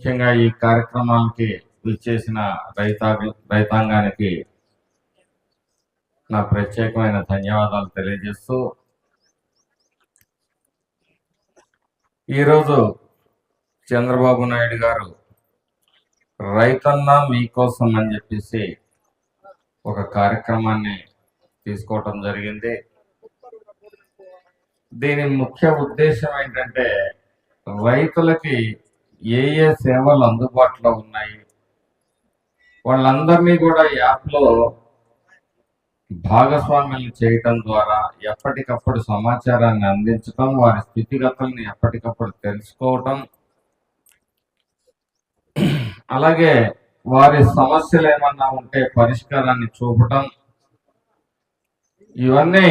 ముఖ్యంగా ఈ కార్యక్రమానికి విచ్చేసిన రైతా రైతాంగానికి నా ప్రత్యేకమైన ధన్యవాదాలు తెలియజేస్తూ ఈరోజు చంద్రబాబు నాయుడు గారు రైతన్న మీకోసం అని చెప్పేసి ఒక కార్యక్రమాన్ని తీసుకోవటం జరిగింది. దీని ముఖ్య ఉద్దేశం ఏంటంటే రైతులకి ఏ ఏ సేవలు అందుబాటులో ఉన్నాయి? వాళ్ళందరినీ కూడా యాప్లో భాగస్వామ్యం చేయటం ద్వారా ఎప్పటికప్పుడు సమాచారాన్ని అందించటం వారి స్థితిగతుల్ని ఎప్పటికప్పుడు తెలుసుకోవటం అలాగే వారి సమస్యలు ఏమన్నా ఉంటే పరిష్కారాన్ని చూపటం ఇవన్నీ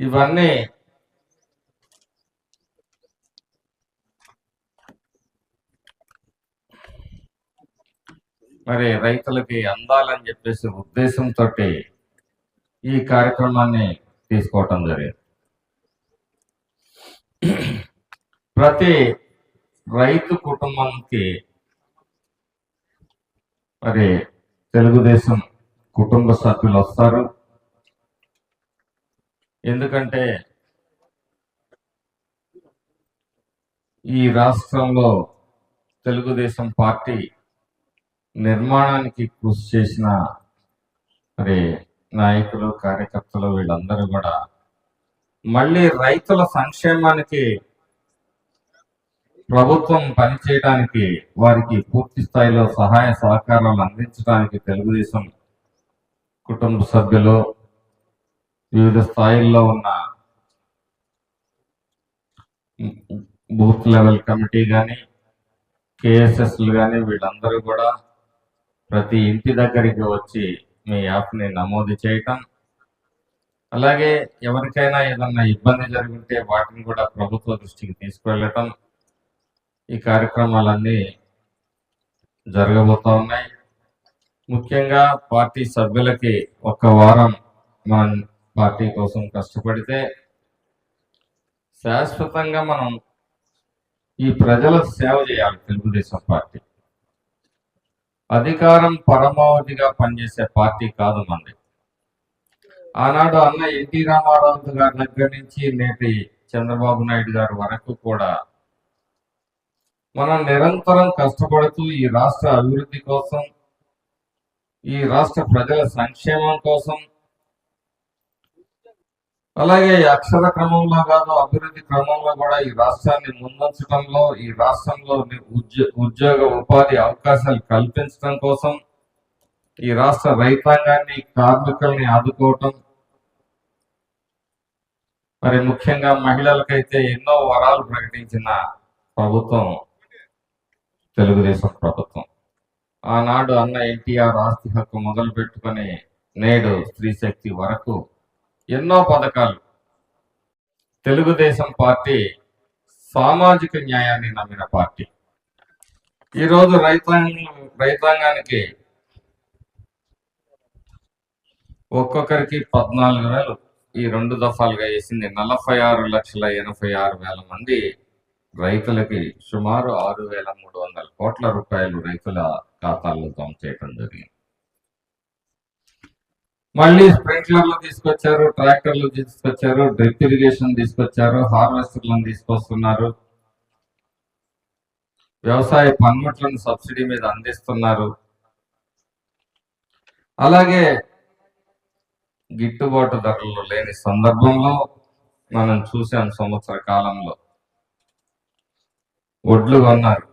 ఇవన్నీ మరి రైతులకి అందాలని చెప్పేసి ఉద్దేశంతో ఈ కార్యక్రమాన్ని తీసుకోవటం జరిగింది. ప్రతి రైతు కుటుంబానికి మరి తెలుగుదేశం కుటుంబ సభ్యులు వస్తారు. ఎందుకంటే ఈ రాష్ట్రంలో తెలుగుదేశం పార్టీ నిర్మాణానికి కృషి చేసిన మరి నాయకులు కార్యకర్తలు వీళ్ళందరూ కూడా మళ్ళీ రైతుల సంక్షేమానికి ప్రభుత్వం పనిచేయడానికి వారికి పూర్తి స్థాయిలో సహాయ సహకారాలు అందించడానికి తెలుగుదేశం కుటుంబ సభ్యులు వివిధ స్థాయిల్లో ఉన్న బూత్ లెవెల్ కమిటీ కానీ కేఎస్ఎస్లు కానీ వీళ్ళందరూ కూడా ప్రతి ఇంటి దగ్గరికి వచ్చి మీ యాప్ని నమోదు చేయటం. అలాగే ఎవరికైనా ఏదన్నా ఇబ్బంది జరుగుంటే వాటిని కూడా ప్రభుత్వ దృష్టికి తీసుకువెళ్ళటం. ఈ కార్యక్రమాలన్నీ జరగబోతూ ఉన్నాయి. ముఖ్యంగా పార్టీ సభ్యులకి ఒక వారం మనం పార్టీ కోసం కష్టపడితే శాశ్వతంగా మనం ఈ ప్రజల సేవ చేయాలి తెలుగుదేశం పార్టీ. అధికారం పరమావధిగా పనిచేసే పార్టీ కాదు మంది. ఆనాడు అన్న ఎన్టీ రామారావు గారి దగ్గర నుంచి నేటి చంద్రబాబు నాయుడు గారి వరకు కూడా మనం నిరంతరం కష్టపడుతూ ఈ రాష్ట్ర అభివృద్ధి కోసం ఈ రాష్ట్ర ప్రజల సంక్షేమం కోసం అలాగే అక్షర క్రమంలో కాదు అభివృద్ధి క్రమంలో కూడా ఈ రాష్ట్రాన్ని ముందుంచడంలో ఈ రాష్ట్రంలో ఉద్యో- ఉద్యోగ ఉపాధి అవకాశాలు కల్పించడం కోసం ఈ రాష్ట్ర రైతాంగాన్ని కార్మికుల్ని ఆదుకోవటం. మరి ముఖ్యంగా మహిళలకైతే ఎన్నో వరాలు ప్రకటించిన ప్రభుత్వం తెలుగుదేశం ప్రభుత్వం. ఆనాడు అన్న ఎన్టీఆర్ ఆస్తి హక్కు మొదలు పెట్టుకుని నేడు స్త్రీ శక్తి వరకు ఎన్నో పథకాలు. తెలుగుదేశం పార్టీ సామాజిక న్యాయాన్ని నమ్మిన పార్టీ. ఈరోజు రైతాంగం రైతాంగానికి ఒక్కొక్కరికి పద్నాలుగు వేలు ఈ రెండు దఫాలుగా వేసింది నలభై ఆరు లక్షల ఎనభై ఆరు వేల మంది రైతులకి సుమారు ఆరు వేల మూడు వందల కోట్ల రూపాయలు రైతుల ఖాతాల్లో జమ చేయడం జరిగింది. మళ్ళీ స్ప్రింక్లర్లు తీసుకొచ్చారు ట్రాక్టర్లు తీసుకొచ్చారు డ్రిప్ ఇరిగేషన్ తీసుకొచ్చారు హార్వెస్టర్లను తీసుకొస్తున్నారు. వ్యవసాయ పనిముట్లను సబ్సిడీ మీద అందిస్తున్నారు. అలాగే గిట్టుబాటు ధరలు లేని సందర్భంలో మనం చూసాం సంవత్సర కాలంలో. ఒడ్లు కొన్నారు.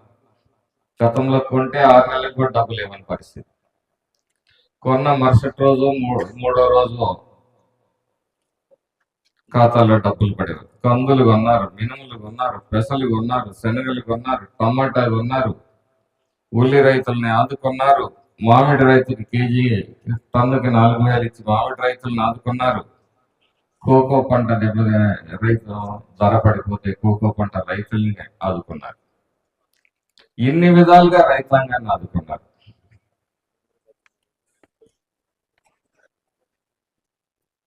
గతంలో కొంటే ఆరు నెలలకు కూడా డబ్బులు ఇవ్వని పరిస్థితి. కొన్న మరుసటి రోజు మూడో రోజు ఖాతాలో డబ్బులు పడేవి. కందులు కొన్నారు మినుములు కొన్నారు పెసలు కొన్నారు శనగలు కొన్నారు టమాటా కొన్నారు ఉల్లి రైతుల్ని ఆదుకున్నారు మామిడి రైతుకి కేజీ టన్నుకి నాలుగు వేలు ఇచ్చి మామిడి రైతులను ఆదుకున్నారు. కోకో పంట దెబ్బ రైతు ధర పడిపోతే కోకో పంట రైతుల్ని ఆదుకున్నారు. ఇన్ని విధాలుగా రైతాంగాన్ని ఆదుకున్నారు.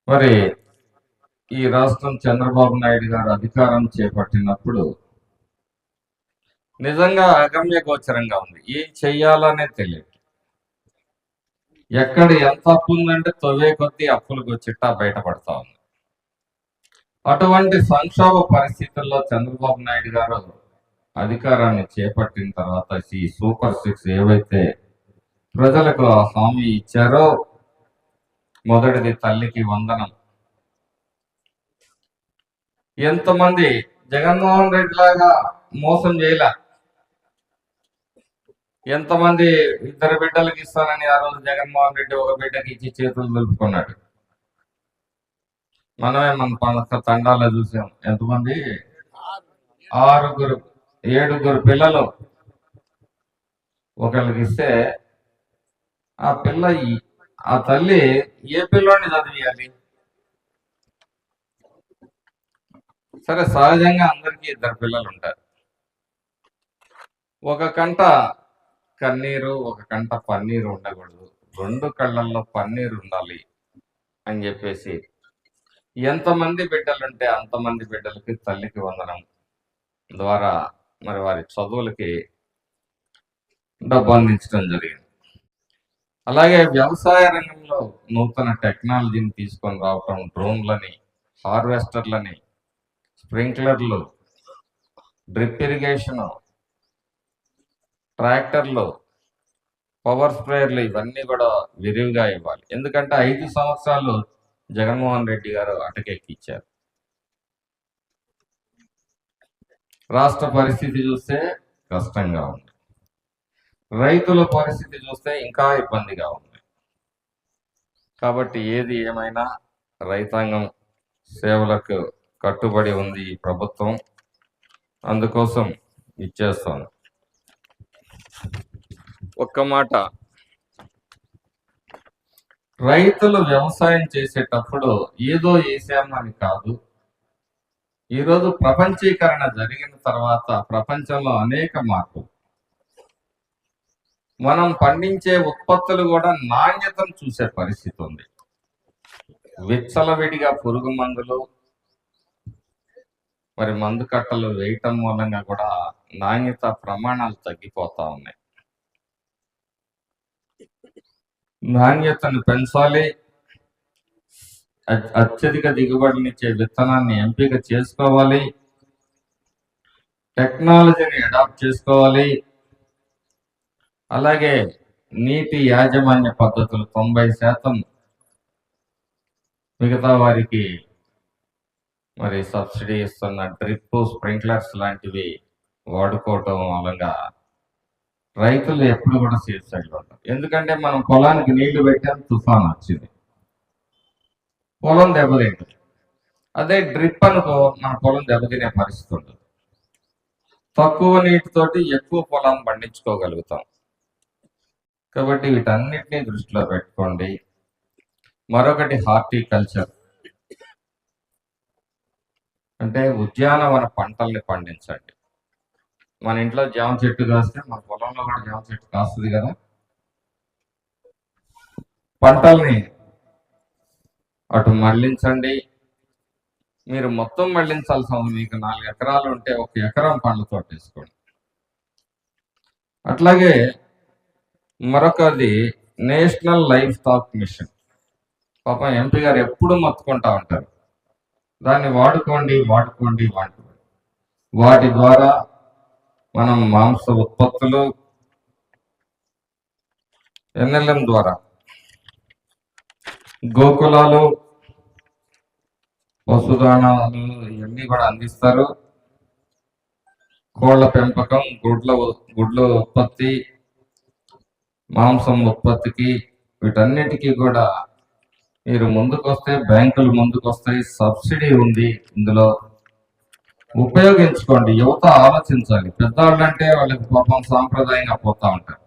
మరి ఈ రాష్ట్రం చంద్రబాబు నాయుడు గారు అధికారం చేపట్టినప్పుడు నిజంగా అగమ్య గోచరంగా ఉంది. ఏం చెయ్యాలనే తెలియదు. ఎక్కడ ఎంత అప్పు ఉందంటే తొవ్వే కొద్దీ అప్పులకు చిట్టా బయటపడతా ఉంది. అటువంటి సంక్షోభ పరిస్థితుల్లో చంద్రబాబు నాయుడు గారు అధికారాన్ని చేపట్టిన తర్వాత ఈ సూపర్ సిక్స్ ఏవైతే ప్రజలకు ఆ హామీ ఇచ్చారో మొదటిది తల్లికి వందనం. ఎంతమంది జగన్మోహన్ రెడ్డి లాగా మోసం చేయలే. ఎంతమంది ఇద్దరు బిడ్డలకి ఇస్తానని ఆ రోజు జగన్మోహన్ రెడ్డి ఒక బిడ్డకి ఇచ్చి చేతులు దులుపుకున్నాడు. మనమే మన పక్క తండాలో చూసాం. ఎంతమంది? ఆరుగురు ఏడుగురు పిల్లలు ఒకరికి ఇస్తే ఆ పిల్ల ఆ తల్లి ఏ పిల్లోని చదివియాలి? సరే సహజంగా అందరికీ ఇద్దరు పిల్లలు ఉంటారు ఒక కంట కన్నీరు ఒక కంట పన్నీరు ఉండకూడదు. రెండు కళ్ళల్లో పన్నీరు ఉండాలి అని చెప్పేసి ఎంతమంది బిడ్డలుంటే అంతమంది బిడ్డలకి తల్లికి వందనం ద్వారా మరి వారి చదువులకి డబ్బు అందించడం జరిగింది. అలాగే వ్యవసాయ రంగంలో నూతన టెక్నాలజీని తీసుకొని రావటం డ్రోన్లని హార్వెస్టర్లని స్ప్రింక్లర్లు డ్రిప్ ఇరిగేషన్ ట్రాక్టర్లు పవర్ స్ప్రేయర్లు ఇవన్నీ కూడా విరివిగా ఇవ్వాలి. ఎందుకంటే ఐదు సంవత్సరాలు జగన్మోహన్ రెడ్డి గారు అటకెక్కిచ్చారు. రాష్ట్ర పరిస్థితి చూస్తే కష్టంగా ఉంది. రైతుల పరిస్థితి చూస్తే ఇంకా ఇబ్బందిగా ఉంది. కాబట్టి ఏది ఏమైనా రైతాంగం సేవలకు కట్టుబడి ఉంది ఈ ప్రభుత్వం. అందుకోసం ఇచ్చేస్తాను. ఒక్క మాట. రైతులు వ్యవసాయం చేసేటప్పుడు ఏదో వేసామని కాదు. ఈరోజు ప్రపంచీకరణ జరిగిన తర్వాత ప్రపంచంలో అనేక మార్పులు. మనం పండించే ఉత్పత్తులు కూడా నాణ్యతను చూసే పరిస్థితి ఉంది. విచ్చలవిడిగా పురుగు మందులు మరి మందు కట్టలు వేయటం మూలంగా కూడా నాణ్యత ప్రమాణాలు తగ్గిపోతా ఉన్నాయి. నాణ్యతను పెంచాలి. అత్యధిక దిగుబడినిచ్చే విత్తనాన్ని ఎంపిక చేసుకోవాలి. టెక్నాలజీని అడాప్ట్ చేసుకోవాలి. అలాగే నీటి యాజమాన్య పద్ధతులు తొంభై శాతం మిగతా వారికి మరి సబ్సిడీ ఇస్తున్న డ్రిప్ స్ప్రింక్లర్స్ లాంటివి వాడుకోవటం మూలంగా రైతులు ఎప్పుడు కూడా సేఫ్ ఉంటారు ఎందుకంటే మనం పొలానికి నీళ్ళు పెట్టాం తుఫాన్ వచ్చింది. పొలం దెబ్బతింటుంది అదే డ్రిప్ అనుకో మన పొలం దెబ్బతినే పరిస్థితి ఉంటుంది. తక్కువ నీటితోటి ఎక్కువ పొలం పండించుకోగలుగుతాం. కాబట్టి వీటన్నిటిని దృష్టిలో పెట్టుకోండి. మరొకటి హార్టికల్చర్. అంటే ఉద్యానవన పంటల్ని పండించండి. మన ఇంట్లో జామ చెట్టు కాస్తే మన పొలంలో కూడా జామ చెట్టు కాస్తుంది కదా. పంటల్ని అటు మళ్ళించండి మీరు మొత్తం మళ్ళించాల్సిన ఉంది. మీకు నాలుగు ఎకరాలు ఉంటే ఒక ఎకరం పండ్ల తోట వేసుకోండి అట్లాగే మరొకది నేషనల్ లైఫ్ స్టాక్ మిషన్. పాపం ఎంపీ గారు ఎప్పుడు మొత్తుకుంటా ఉంటారు. దాన్ని వాడుకోండి వాడుకోండి వాడుకోండి. వాటి ద్వారా మనం మాంస ఉత్పత్తులు ఎన్ఎల్ఎం ద్వారా గోకులాలు పశుదానాలు ఇవన్నీ కూడా అందిస్తారు. కోళ్ళ పెంపకం గుడ్ల గుడ్ల ఉత్పత్తి మాంసం ఉత్పత్తికి వీటన్నిటికీ కూడా మీరు ముందుకొస్తే బ్యాంకులు ముందుకొస్తాయి సబ్సిడీ ఉంది ఇందులో. ఉపయోగించుకోండి యువత ఆలోచించాలి. పెద్దవాళ్ళు అంటే వాళ్ళకి పాపం సాంప్రదాయంగా పోతా ఉంటారు.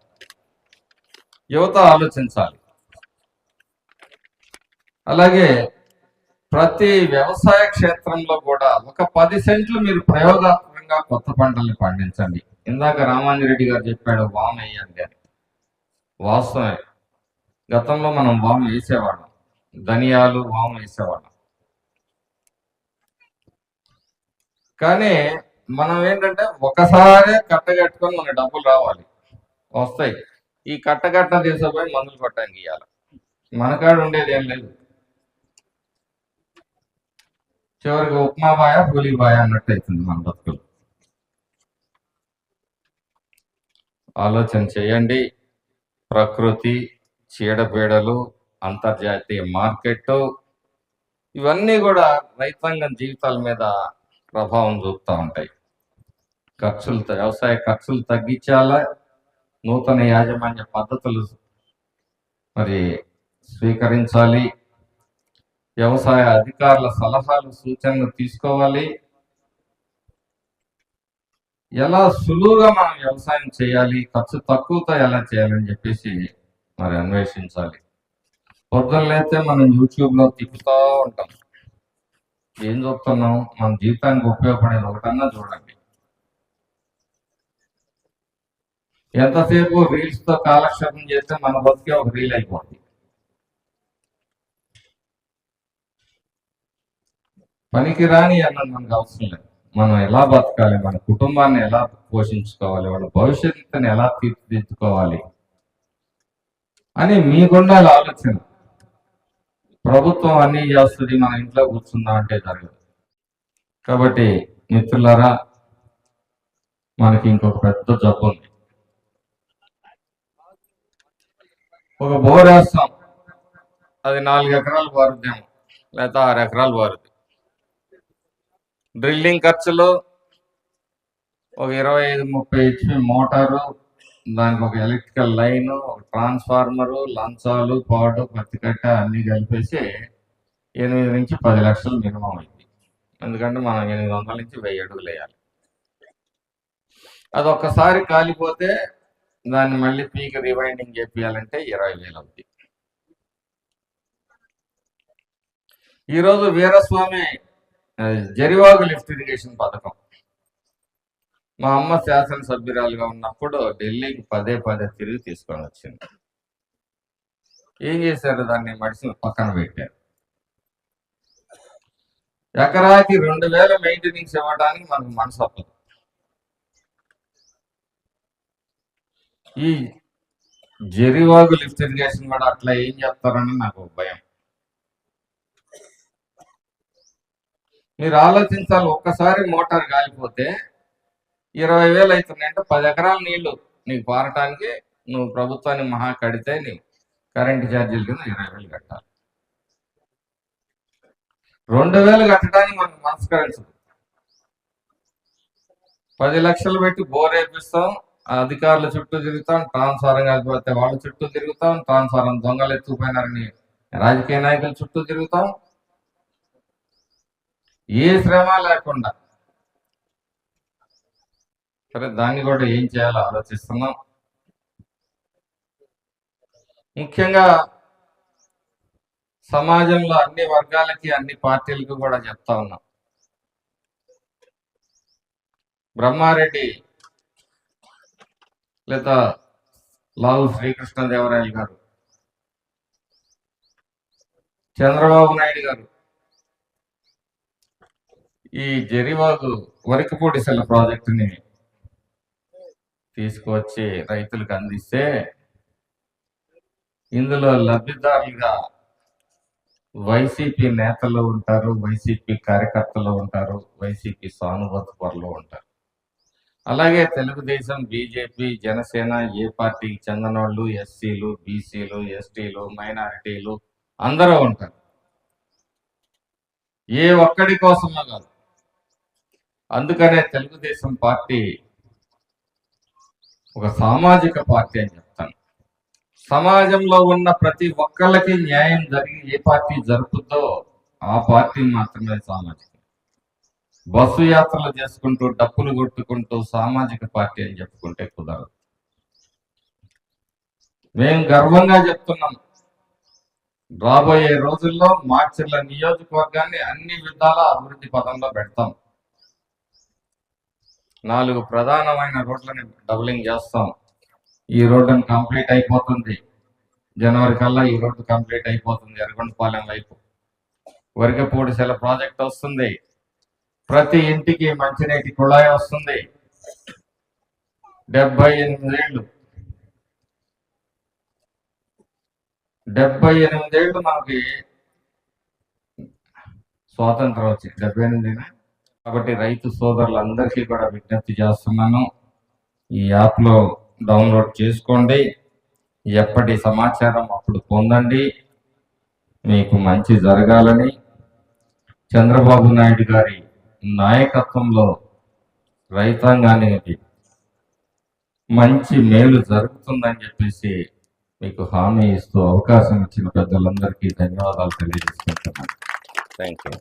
యువత ఆలోచించాలి. అలాగే ప్రతి వ్యవసాయ క్షేత్రంలో కూడా ఒక పది సెంట్లు మీరు ప్రయోగాత్మకంగా కొత్త పంటల్ని పండించండి. ఇందాక రామాంజరెడ్డి గారు చెప్పాడు వామ్ వేయండి అని. వాస్తవమే గతంలో మనం వామ్ వేసేవాళ్ళం. ధనియాలు వామ్ వేసేవాళ్ళం. కానీ మనం ఏంటంటే ఒకసారి కట్టగట్టుకొని మన డబ్బులు రావాలి. వస్తాయి. ఈ కట్టగట్ట తీసుకుపోయి మందులు కొట్టడానికి ఇవ్వాలి మనకాడ ఉండేది ఏం లేదు. చివరికి ఉప్మా బాయ పులి బాయ అన్నట్టు అవుతుంది మన బతుకులు. ఆలోచన చేయండి. ప్రకృతి చీడపీడలు అంతర్జాతీయ మార్కెట్ ఇవన్నీ కూడా రైతాంగం జీవితాల మీద ప్రభావం చూపుతూ ఉంటాయి. ఖర్చులు వ్యవసాయ ఖర్చులు తగ్గించాలా? నూతన యాజమాన్య పద్ధతులు మరి స్వీకరించాలి? వ్యవసాయ అధికారుల సలహాలు సూచనలు తీసుకోవాలి? ఎలా సులువుగా మనం వ్యవసాయం చేయాలి ఖర్చు తక్కువతో ఎలా చేయాలని చెప్పేసి మరి అన్వేషించాలి. పొద్దున్నైతే మనం యూట్యూబ్లో తిప్పుతూ ఉంటాం. ఏం చూస్తున్నాం? మన జీవితానికి ఉపయోగపడేది ఒకటన్నా చూడండి. ఎంతసేపు రీల్స్తో కాలక్షేపం చేస్తే మన బతికే ఒక రీల్ అయిపోతుంది పనికి రాని అన్నది మనకు అవసరం లేదు. మనం ఎలా బతకాలి మన కుటుంబాన్ని ఎలా పోషించుకోవాలి వాళ్ళ భవిష్యత్తుని ఎలా తీర్చిదిద్దుకోవాలి అని మీకుండాలి ఆలోచన. ప్రభుత్వం అన్ని చేస్తుంది మన ఇంట్లో కూర్చుందాం అంటే జరగదు. కాబట్టి మిత్రులారా మనకి ఇంకొక పెద్ద జబ్బు ఉంది. ఒక బోర్ వేస్తాం. అది నాలుగు ఎకరాలు పారుద్దేమో లేదా ఆరు ఎకరాలు పారుద్ది డ్రిల్లింగ్ ఖర్చులు ఒక ఇరవై ఐదు ముప్పై హెచ్పి మోటారు దానికి ఒక ఎలక్ట్రికల్ లైన్ ఒక ట్రాన్స్ఫార్మరు లంచాలు పాడు పత్తికట్ట అన్ని కలిపేసి ఎనిమిది నుంచి పది లక్షలు మినిమం అయింది. ఎందుకంటే మనం ఎనిమిది వందల నుంచి వెయ్యి అడుగులు వేయాలి. అది ఒక్కసారి కాలిపోతే దాన్ని మళ్ళీ పీక్ రివైండింగ్ చేపియాలంటే ఇరవై వేలు అవుతుంది ఈరోజు వీరస్వామి జరివాగు లిఫ్ట్ ఇరిగేషన్ పథకం. మా అమ్మ శాసనసభ్యురాలుగా ఉన్నప్పుడు ఢిల్లీకి పదే పదే తిరిగి తీసుకొని వచ్చింది. ఏం చేశారు దాన్ని మడిసి పక్కన పెట్టారు. ఎకరాకి రెండు వేల మెయింటెనెన్స్ ఇవ్వడానికి మనకు మనసు అప్పదు. ఈ జరివాగు లిఫ్ట్ ఇరిగేషన్ కూడా అట్లా ఏం చేస్తారని నాకు భయం. మీరు ఆలోచించాలి ఒక్కసారి మోటార్ కాలిపోతే ఇరవై వేలు అవుతున్నాయంటే పది ఎకరాల నీళ్ళు నీకు పారటానికి నువ్వు ప్రభుత్వాన్ని మహా కడితే నీ కరెంటు ఛార్జీలు కింద ఇరవై వేలు కట్టాలి. రెండు వేలు కట్టడానికి మనకు మనస్కరించదు పది లక్షలు పెట్టి బోర్ వేపిస్తాం అధికారుల చుట్టూ తిరుగుతాం ట్రాన్స్ఫారం కాకపోతే వాళ్ళ చుట్టూ తిరుగుతాం ట్రాన్స్ఫారం దొంగలు ఎత్తుకుపోయినారని రాజకీయ నాయకుల చుట్టూ తిరుగుతాం ఏ శ్రమ లేకుండా. సరే దాన్ని కూడా ఏం చేయాలో ఆలోచిస్తున్నాం. ముఖ్యంగా సమాజంలో అన్ని వర్గాలకి అన్ని పార్టీలకు కూడా చెప్తా ఉన్నాం. బ్రహ్మారెడ్డి లేదా లావు శ్రీకృష్ణదేవరాయలు గారు చంద్రబాబు నాయుడు గారు ఈ జరివాగు వరకపూడిసెల ప్రాజెక్టుని తీసుకువచ్చి రైతులకు అందిస్తే ఇందులో లబ్ధిదారులుగా వైసీపీ నేతలు ఉంటారు వైసీపీ కార్యకర్తలు ఉంటారు వైసీపీ సానుభూతి పరులు ఉంటారు. అలాగే తెలుగుదేశం బీజేపీ జనసేన ఏ పార్టీకి చెందిన వాళ్ళు ఎస్సీలు బీసీలు ఎస్టీలు మైనారిటీలు అందరూ ఉంటారు. ఏ ఒక్కడి కోసమో కాదు అందుకనే తెలుగుదేశం పార్టీ ఒక సామాజిక పార్టీ అని చెప్తాను. సమాజంలో ఉన్న ప్రతి ఒక్కళ్ళకి న్యాయం జరిగి ఏ పార్టీ జరుపుద్దో ఆ పార్టీ మాత్రమే సామాజిక. బస్సు యాత్రలు చేసుకుంటూ డప్పులు కొట్టుకుంటూ సామాజిక పార్టీ అని చెప్పుకుంటే కుదరదు. మేము గర్వంగా చెప్తున్నాం. రాబోయే రోజుల్లో మార్చిల నియోజకవర్గాన్ని అన్ని విధాల అభివృద్ధి పదంలో పెడతాం. నాలుగు ప్రధానమైన రోడ్లని డబులింగ్ చేస్తాం ఈ రోడ్డు కంప్లీట్ అయిపోతుంది. జనవరి కల్లా ఈ రోడ్డు కంప్లీట్ అయిపోతుంది ఎర్రగొండపాలెం వైపు. వరికపూడి సెల ప్రాజెక్ట్ వస్తుంది. ప్రతి ఇంటికి మంచినీటి కుళాయి వస్తుంది. డెబ్బై ఎనిమిదేళ్ళు డెబ్బై ఎనిమిదేళ్ళు మనకి స్వాతంత్రం వచ్చింది. డెబ్బై ఎనిమిదిన కాబట్టి రైతు సోదరులందరికీ కూడా విజ్ఞప్తి చేస్తున్నాను ఈ యాప్లో డౌన్లోడ్ చేసుకోండి ఎప్పటి సమాచారం అప్పుడు పొందండి మీకు మంచి జరగాలని చంద్రబాబు నాయుడు గారి నాయకత్వంలో రైతాంగానికి మంచి మేలు జరుగుతుందని చెప్పేసి మీకు హామీ ఇస్తూ అవకాశం ఇచ్చిన పెద్దలందరికీ ధన్యవాదాలు తెలియజేసుకుంటున్నాను. Thank you